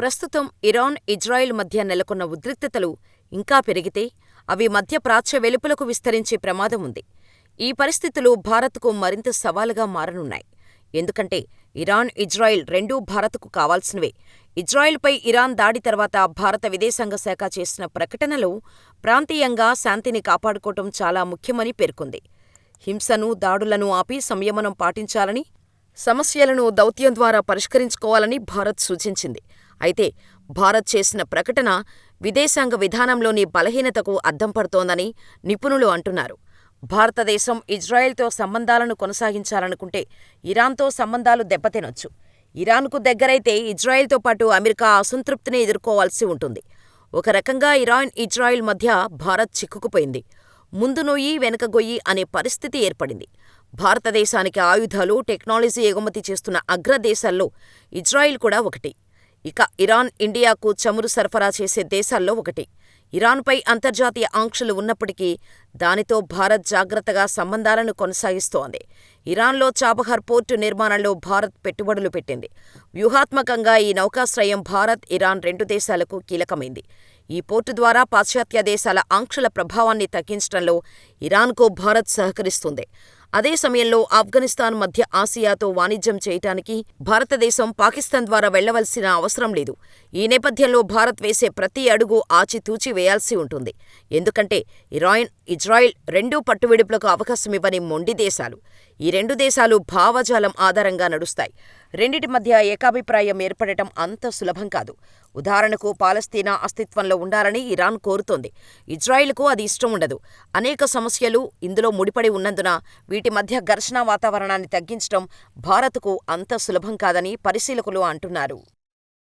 ప్రస్తుతం Iran, Israel మధ్య నెలకొన్న ఉద్రిక్తతలు ఇంకా పెరిగితే అవి మధ్యప్రాచ్య వెలుపలకు విస్తరించే ప్రమాదం ఉంది. ఈ పరిస్థితులు భారత్కు మరింత సవాలుగా మారనున్నాయి. ఎందుకంటే ఇరాన్, ఇజ్రాయెల్ రెండూ భారత్కు కావాల్సినవే. ఇజ్రాయెల్పై ఇరాన్ దాడి తర్వాత భారత విదేశాంగ శాఖ చేసిన ప్రకటనలో ప్రాంతీయంగా శాంతిని కాపాడుకోవటం చాలా ముఖ్యమని పేర్కొంది. హింసను, దాడులను ఆపి సంయమనం పాటించాలని, సమస్యలను దౌత్యం ద్వారా పరిష్కరించుకోవాలని భారత్ సూచించింది. అయితే భారత్ చేసిన ప్రకటన విదేశాంగ విధానంలోని బలహీనతకు అద్దం పడుతోందని నిపుణులు అంటున్నారు. భారతదేశం ఇజ్రాయెల్తో సంబంధాలను కొనసాగించాలనుకుంటే ఇరాన్తో సంబంధాలు దెబ్బతినొచ్చు. ఇరాన్కు దగ్గరైతే ఇజ్రాయెల్తో పాటు అమెరికా అసంతృప్తిని ఎదుర్కోవాల్సి ఉంటుంది. ఒక రకంగా ఇరాన్, ఇజ్రాయెల్ మధ్య భారత్ చిక్కుకుపోయింది. ముందు నొయ్యి వెనక గొయ్యి అనే పరిస్థితి ఏర్పడింది. భారతదేశానికి ఆయుధాలు, టెక్నాలజీ ఎగుమతి చేస్తున్న అగ్రదేశాల్లో ఇజ్రాయెల్ కూడా ఒకటి. ఇక ఇరాన్ ఇండియాకు చమురు సరఫరా చేసే దేశాల్లో ఒకటి. ఇరాన్పై అంతర్జాతీయ ఆంక్షలు ఉన్నప్పటికీ దానితో భారత్ జాగ్రత్తగా సంబంధాలను కొనసాగిస్తోంది. ఇరాన్లో చాబహార్ పోర్టు నిర్మాణంలో భారత్ పెట్టుబడులు పెట్టింది. వ్యూహాత్మకంగా ఈ నౌకాశ్రయం భారత్, ఇరాన్ రెండు దేశాలకు కీలకమైంది. ఈ పోర్టు ద్వారా పాశ్చాత్య దేశాల ఆంక్షల ప్రభావాన్ని తగ్గించటంలో ఇరాన్కు భారత్ సహకరిస్తుంది. అదే సమయంలో ఆఫ్ఘనిస్తాన్, మధ్య ఆసియాతో వాణిజ్యం చేయటానికి భారతదేశం పాకిస్తాన్ ద్వారా వెళ్ళవలసిన అవసరం లేదు. ఈ నేపథ్యంలో భారత్ వేసే ప్రతి అడుగు ఆచితూచి వేయాల్సి ఉంటుంది. ఎందుకంటే ఇరాన్, ఇజ్రాయెల్ రెండూ పట్టువిడుపులకు అవకాశమివ్వని మొండి దేశాలు. ఈ రెండు దేశాలు భావజాలం ఆధారంగా నడుస్తాయి. రెండిటి మధ్య ఏకాభిప్రాయం ఏర్పడటం అంత సులభం కాదు. ఉదాహరణకు పాలస్తీనా అస్తిత్వంలో ఉండాలని ఇరాన్ కోరుతోంది. ఇజ్రాయిల్కు అది ఇష్టం ఉండదు. అనేక సమస్యలు ఇందులో ముడిపడి ఉన్నందున వీటి మధ్య ఘర్షణ వాతావరణాన్ని తగ్గించటం భారత్కు అంత సులభం కాదని పరిశీలకులు అంటున్నారు.